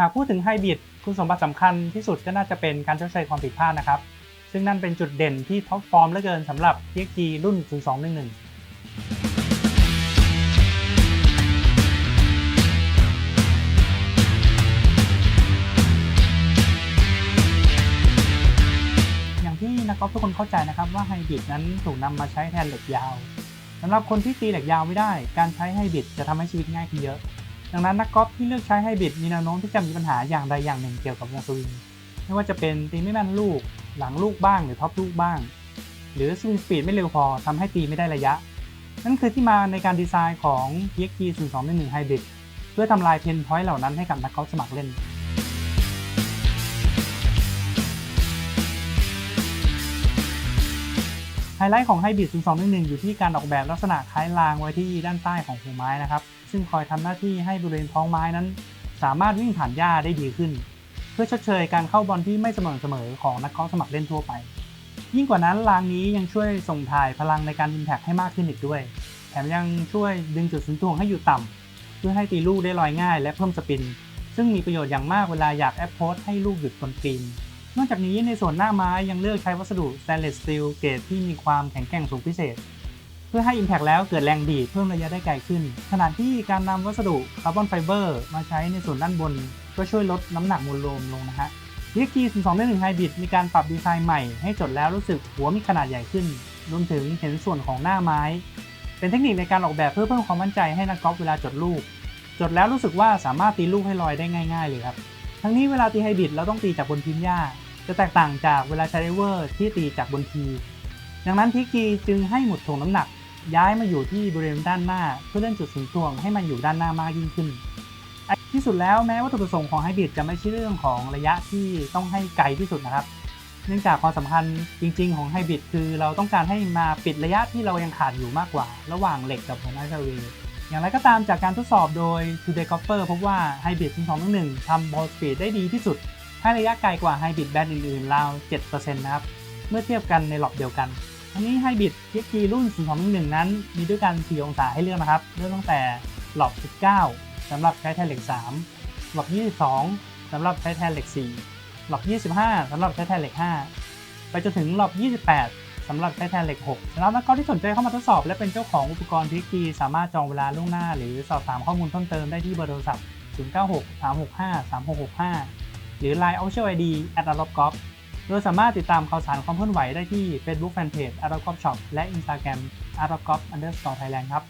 หากพูดถึงไฮบริดคุณสมบัติสำคัญที่สุดก็น่าจะเป็นการชดเชยความผิดพลาดนะครับ ซึ่งนั่นเป็นจุดเด่นที่ท็อปฟอร์มเหลือเกินสำหรับ TXG รุ่น 0211อย่างที่นักกอล์ฟทุกคนเข้าใจนะครับว่าไฮบริดนั้นถูกนำมาใช้แทนเหล็กยาวสำหรับคนที่ตีเหล็กยาวไม่ได้ การใช้ไฮบริดจะทำให้ชีวิตง่ายขึ้นเยอะ ดังนั้นนักกอล์ฟที่เลือกใช้ไฮบริดมีแนวโน้มที่จะมีปัญหาอย่างใดอย่างหนึ่งเกี่ยวกับวงสวิงไม่ว่าจะเป็นตีไม่แม่นลูก หลังลูกบ้างหรือท็อปลูกบ้าง หรือสวิงสปีดไม่เร็วพอทำให้ตีไม่ได้ระยะ นั่นคือที่มาในการดีไซน์ของ TXG 0211 Hybrid เพื่อทำลายเพนพอยต์เหล่านั้นให้กับนักกอล์ฟสมัครเล่นไฮไลท์ของ Hybrid 0211 อยู่ที่การออกแบบลักษณะคล้ายรางไว้ที่ด้านใต้ของหัวไม้นะครับ ซึ่งคอยทำหน้าที่ให้บริเวณท้องไม้นั้น สามารถวิ่งผ่านหญ้าได้ดีขึ้น เพื่อชดเชยการเข้าบอลที่ไม่เสมอเสมอของนักกอล์ฟสมัครเล่นทั่วไป ยิ่งกว่านั้นรางนี้ยังช่วยส่งถ่ายพลังในการอิมแพกให้มากขึ้นอีกด้วย แถมยังช่วยดึงจุดศูนย์ถ่วงให้อยู่ต่ำเพื่อให้ตีลูกได้ลอยง่าย และเพิ่มสปิน ซึ่งมีประโยชน์อย่างมากเวลาอยากแอปโพสให้ลูกหยุดบนกรีนนอกจากนี้ในส่วนหน้าไม้ยังเลือกใช้วัสดุ stainless steel เกรดที่มีความแข็งแกร่งสูงพิเศษ เพื่อให้ Impact แล้วเกิดแรงดีดเพิ่มระยะได้ไกลขึ้น ขณะที่การนำวัสดุคาร์บอนไฟเบอร์มาใช้ในส่วนด้านบน ก็ช่วยลดน้ำหนักมวลรวมลงนะฮะ DXG 0211 Hybrid มีการปรับดีไซน์ใหม่ให้จดแล้วรู้สึกหัวมีขนาดใหญ่ขึ้น รวมถึงเห็นส่วนของหน้าไม้ เป็นเทคนิคในการออกแบบเพื่อเพิ่มความมั่นใจให้นักกอล์ฟเวลาจดลูก จดแล้วรู้สึกว่าสามารถตีลูกให้ลอยได้ง่าย ๆ เลยครับ ทั้งนี้เวลาตีไฮบริดเราต้องตีจากบนพื้นหญ้า จะแตกต่างจากเวลาใช้ไดเวอร์ที่ตีจากบนที ดังนั้นทิกจีจึงให้หมุดถ่วงน้ำหนัก ย้ายมาอยู่ที่บริเวณด้านหน้า เพื่อเล่นจุดศูนย์ถ่วงให้มันอยู่ด้านหน้ามากยิ่งขึ้น ที่สุดแล้วแม้วัตถุประสงค์ของไฮบริดจะไม่ใช่เรื่องของระยะที่ต้องให้ไกลที่สุดนะครับ เนื่องจากความสำคัญจริง ๆ ของไฮบริดคือเราต้องการให้มาปิดระยะที่เรายังขาดอยู่มากกว่า ระหว่างเหล็กกับหัวหน้าเซเวอย่างไรก็ตามจากการทดสอบโดย Today Golfer พบว่าไฮบริด0211ทำบอลสปีดได้ดีที่สุด ให้ระยะไกลกว่าไฮบริดแบรนด์อื่นๆราว 7%นะครับ เมื่อเทียบกันในหลอบเดียวกัน ทั้งนี้ไฮบริด TXG รุ่น 0211 นั้น มีด้วยกัน 4 องศาให้เลือกนะครับเริ่มตั้งแต่หลอบ 19สำหรับใช้แทนเหล็ก 3 หลอบ 22สำหรับใช้แทนเหล็ก 4 หลอบ 25สำหรับใช้แทนเหล็ก 5 ไปจนถึงหลอบ 28สำหรับใช้แทนเหล็ก6สำหรับนักกอล์ฟที่สนใจเข้ามาทดสอบ และเป็นเจ้าของอุปกรณ์ TXG สามารถจองเวลาล่วงหน้า หรือสอบถามข้อมูลเพิ่มเติมได้ที่เบอร์โทรศัพท์ 096 365 3665 หรือ Line Official ID at a r o b g o l f โดยสามารถติดตามข่าวสารความเคลื่อนไหวได้ที่ Facebook Fanpage a r a b g o p Shop และ Instagram a r a b g o p underscore Thailand ครับ